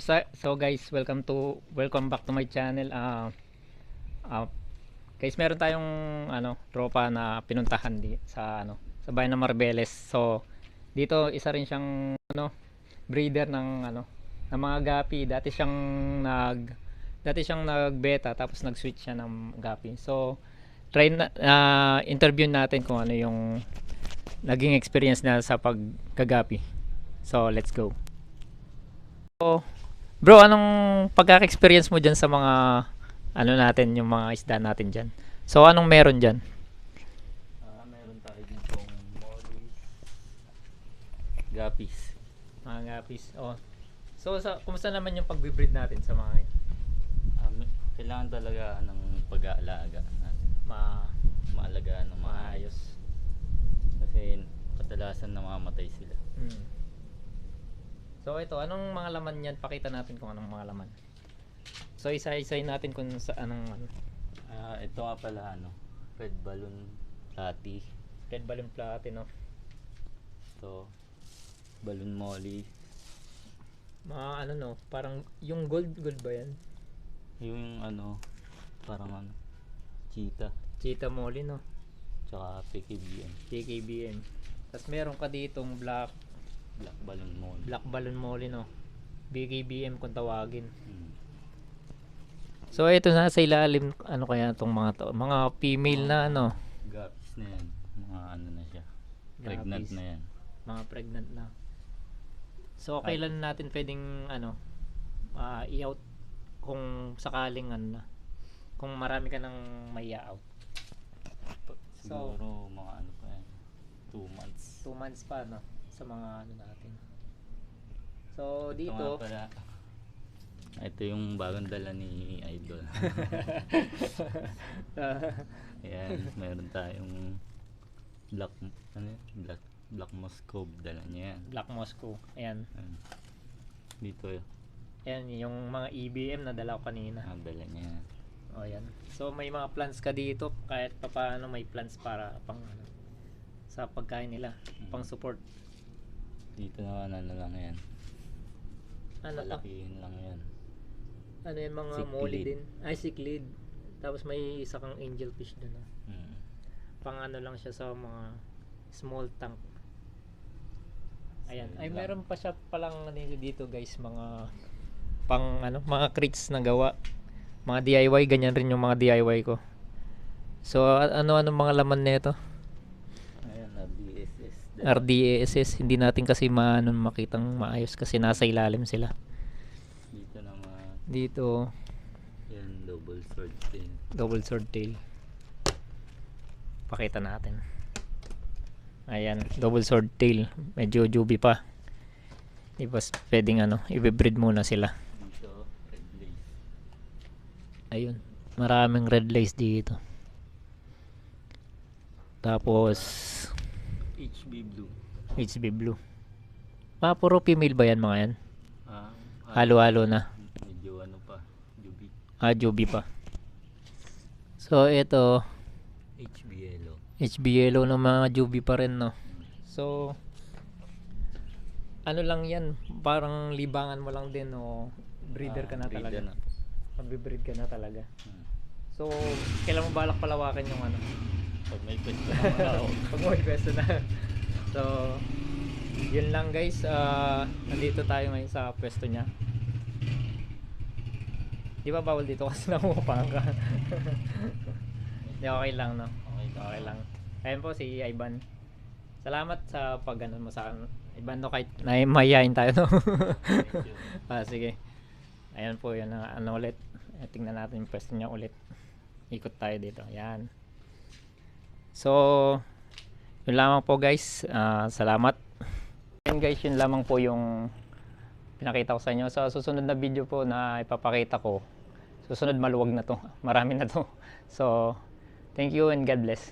So, so guys, welcome to welcome back to my channel. Ah ah, guys, meron tayong ano, tropa na pinuntahan di sa ano, sa bayan ng Marbeles. So, dito isa rin siyang ano, breeder ng ano, ng mga gapi. Dati siyang nag dati siyang nagbeta tapos nag-switch siya ng gapi. So, try na ah, interview natin kung ano yung naging experience niya sa paggagapi. So, let's go. So, bro, anong pagkaka-experience mo dyan sa mga ano natin, yung mga isda natin dyan? So, anong meron dyan? Ah, meron tayo ditong mollies, guppies. Mga gapis. Oh. So, sa, kumusta naman yung pagbe-breed natin sa mga yun? May- kailangan talaga ng pag-aalaga natin. Ma Maalagaan ng maayos. Kasi kadalasan namamatay sila. Mm. So, ito, anong mga laman yan? Pakita natin kung anong mga laman. So, isa-isay natin kung sa anong ano. Ah, ito nga pala ano, red balloon lati. Red balloon platino. Ito, balloon molly. Mga ano no, parang yung gold, gold ba yan? Yung ano, parang ano, cheetah. Cheetah molly no? Tsaka PKBM. PKBM. Tapos meron ka ditong black Black balloon molly. black balloon molly no. BKBM kung tawagin. Hmm. So ito na sa ilalim ano kaya tong mga to? Mga female na ano, Guppies na yan. Mga ano na siya. Pregnant Guppies. na yan. mga pregnant na. So kailan natin pwedeng ano ah, i-out kung sakaling ano na kung marami ka nang may out. So- Siguro mga ano pa yan. Two months. 2 months pa no sa mga ano natin. So Ito dito nga pala. Ito yung bagong dala ni Idol. Ayan, meron tayong black ano yun? black black Moscow dala niya yan. Black Moscow. Ayan. Ayan. Dito yun, Ayan yung mga EBM na dala ko kanina. ang dala niya. O yan. So may mga plants ka dito kahit papaano may plants para pang ano sa pagkain nila, pang support. Dito naman ano lang yan. Ano? Malakihin lang yan. Ano yung mga Cichlid. molly din? Ay cichlid. Tapos may isa kang angelfish doon. Ah. Hmm. Pang ano lang siya sa mga small tank. Ayan. Ay meron pa siya palang ano dito guys, mga pang ano, mga crates na gawa. Mga DIY, ganyan rin yung mga DIY ko. So a- ano-ano mga laman nito? RDASS, hindi natin kasi maano makitang maayos kasi nasa ilalim sila. Dito naman, Dito, yan double sword din. double sword tail. Pakita natin. Ayan, double sword tail. Medyo juby pa. Di ba s- pwedeng ano, i-breed muna sila. Dito, red lace. Ayun, maraming red lace dito. Tapos, HB blue. HB blue. Ah, puro female ba yan mga yan? Ah, Halo-halo na. Medyo ano pa, jubi. Ah, juby pa. So, ito, HB yellow. HB yellow ng mga juby pa rin, no? So, ano lang yan, parang libangan mo lang din, o breeder ka Ah, na breeder talaga. na. Magbe-breed ka na talaga. Hmm. So, kailan mo balak palawakin yung ano? Pag may pwesto naman ako. Pag may pwesto na. So, yun lang guys. Ah, nandito tayo ngayon sa pwesto niya. Di ba bawal dito kasi nangungupang ka? Di okay lang, no? Okay. Okay lang. Ayun po si Ivan. Salamat sa pag ano mo sa akin. Ivan no kahit na mayayain tayo no. Ah, sige. Ayan po yun na ano ulit. Tingnan natin yung pwesto niya ulit. Ikot tayo dito. Ayan. So, yun lamang po guys. Ah, salamat. Ayan guys, yun lamang po yung pinakita ko sa inyo. Sa susunod na video po na ipapakita ko, susunod maluwag na to. Marami na to. So, thank you and God bless.